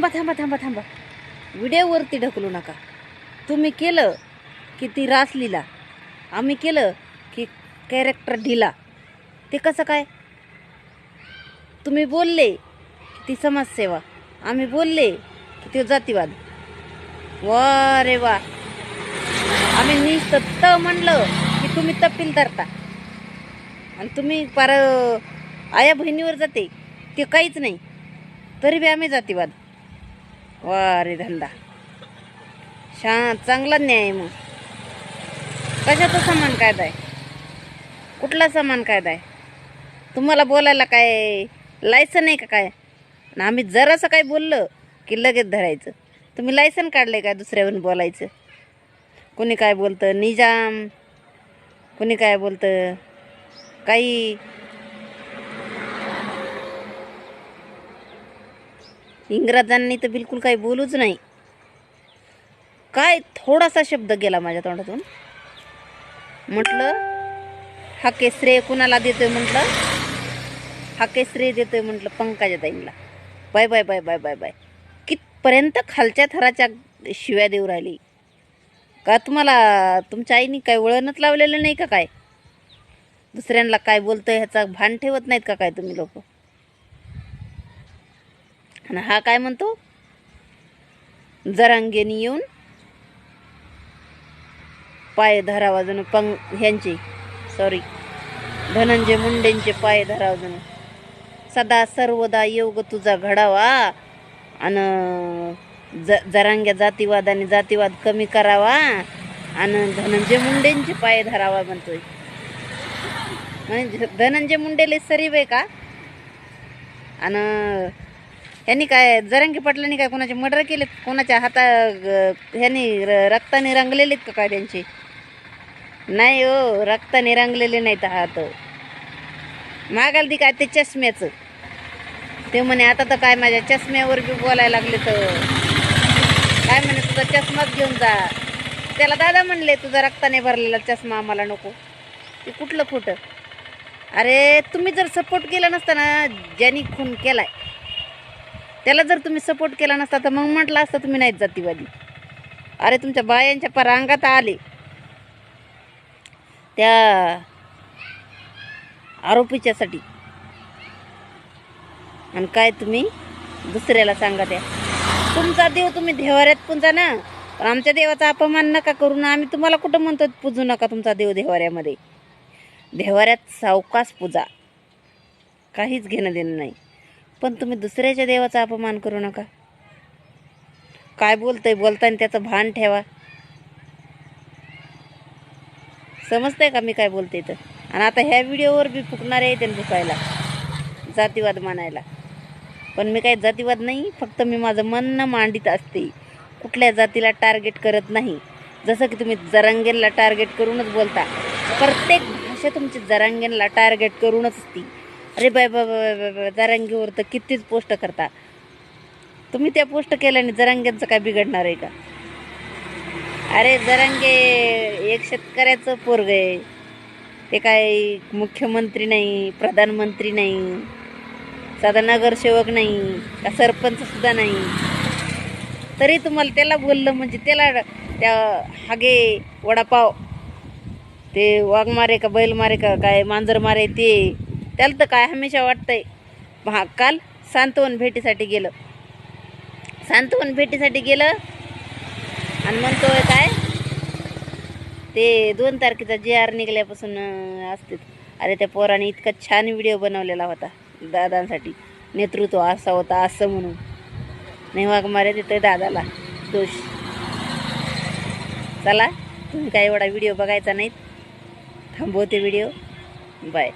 थांबा थांबा थांबा थांबा. व्हिडिओवरती ढकलू नका. तुम्ही केलं की ती रासलीला आम्ही केलं की कॅरेक्टर ढिला. ते कसं काय? तुम्ही बोलले की ती समाजसेवा. आम्ही बोलले की ते जातीवाद. वा रे वा. आम्ही निस्त म्हणलं की तुम्ही तपील धरता. आणि तुम्ही पार आया बहिणीवर जाते. ते काहीच नाही. तरी बी आम्ही जातीवाद. वारे धंदा. छान चांगला न्याय मग. कशाचा समान कायदा आहे? कुठला समान कायदा आहे? तुम्हाला बोलायला काय लायसन आहे का काय? ना आम्ही जरासं काय बोललं की लगेच धरायचं. तुम्ही लायसन काढले काय दुसऱ्यावरून बोलायचं? कोणी काय बोलतं? निजाम. कोणी काय बोलतं? काही इंग्रजांनी तर बिलकुल काही बोलूच नाही. काय थोडासा शब्द गेला माझ्या तोंडातून. म्हटलं हा केसरे कुणाला देतोय म्हटलं? हा केसरे देतोय म्हटलं पंकजा ताईंना bye bye bye bye bye bye. कितपर्यंत खालच्या थराच्या शिव्या देऊ राहिली? का तुम्हाला तुमच्या आईने काय वळणच लावलेलं नाही का काय? दुसऱ्यांना काय बोलतोय ह्याचा भान ठेवत नाहीत का काय तुम्ही लोक? आणि हा काय म्हणतो? जरांगेनी येऊन पाय धरावा जणू पंग ह्यांचे सॉरी धनंजय मुंडेंचे पाय धरावा जणू सदा सर्वदा योग तुझा घडावा आणि ज जरांग्या जातीवादाने जातीवाद कमी करावा आणि धनंजय मुंडेंचे पाय धरावा म्हणतोय. म्हणजे धनंजय मुंडेले सरीब आहे का? आणि ह्यांनी काय जरंगी पाटलांनी काय कोणाचे मर्डर केलेत? कोणाच्या हाता ह्यांनी रक्ताने रंगलेलेत का काय त्यांचे? नाही हो रक्ताने रंगलेले नाहीत हात मागाल ती काय ते चष्म्याचं. ते म्हणे आता तर काय माझ्या चष्म्यावर बी बोलायला लागले तर. काय म्हणे तुझा चष्माच घेऊन जा. त्याला दादा म्हणले तुझा रक्ताने भरलेला चष्मा आम्हाला नको. ते कुठलं खोटं? अरे तुम्ही जर सपोर्ट केला नसता ना ज्यांनी खून केलाय त्याला जर तुम्ही सपोर्ट केला नसता तर मग म्हटलं असतं तुम्ही नाहीत जातीवादी. अरे तुमच्या बायांच्या पर अंगात आले. त्या आरोपीच्यासाठी. आणि काय तुम्ही दुसऱ्याला सांगा त्या. तुमचा देव तुम्ही देवाऱ्यात पुंजा ना. पण आमच्या देवाचा अपमान नका करू ना. आम्ही तुम्हाला कुठं म्हणतो पूजू नका तुमचा देव देवाऱ्यामध्ये. देवाऱ्यात सावकाश पूजा. काहीच घेणं देणं नाही. पण तुम्ही दुसऱ्याच्या देवाचा अपमान करू नका. काय बोलतंय बोलताना त्याचं भान ठेवा. समजतंय का मी काय बोलते तर आणि आता ह्या व्हिडिओवर बी फुकणारे आहे त्यांनी फुकायला जातीवाद मानायला. पण मी काही जातीवाद नाही फक्त मी माझं म्हणणं मांडित असते. कुठल्या जातीला टार्गेट करत नाही. जसं की तुम्ही जरांगेनला टार्गेट करूनच बोलता. प्रत्येक भाषा तुमची जरांगेनला टार्गेट करूनच असती. अरे bye bye bye bye bye जरांगीवर तर कितीच पोस्ट करता. तुम्ही त्या पोस्ट केल्याने जरांग्यांचं काय बिघडणार आहे का? अरे जरांगे एक शेतकऱ्याचं पोरग आहे. ते काय मुख्यमंत्री नाही प्रधानमंत्री नाही साधा नगरसेवक नाही का सरपंच सुद्धा नाही. तरी तुम्हाला त्याला बोललं म्हणजे त्याला त्या हागे वडापाव ते वाघ मारे का बैल मारे का काय मांजर मारे ते त्याला तर काय हमेशा वाटतंय. भा काल सांत्वन भेटीसाठी गेलं. सांत्वन भेटीसाठी गेलं. आणि म्हणतोय काय? ते दोन तारखेचा जे आर निघाल्यापासून असते. अरे त्या पोराने इतका छान व्हिडिओ बनवलेला होता. दादांसाठी. नेतृत्व असा होता असं म्हणून. नाही वाघ मारे तिथे दादाला. दोष चला तुम्ही काय एवढा व्हिडिओ बघायचा नाहीत? थांबवते व्हिडिओ बाय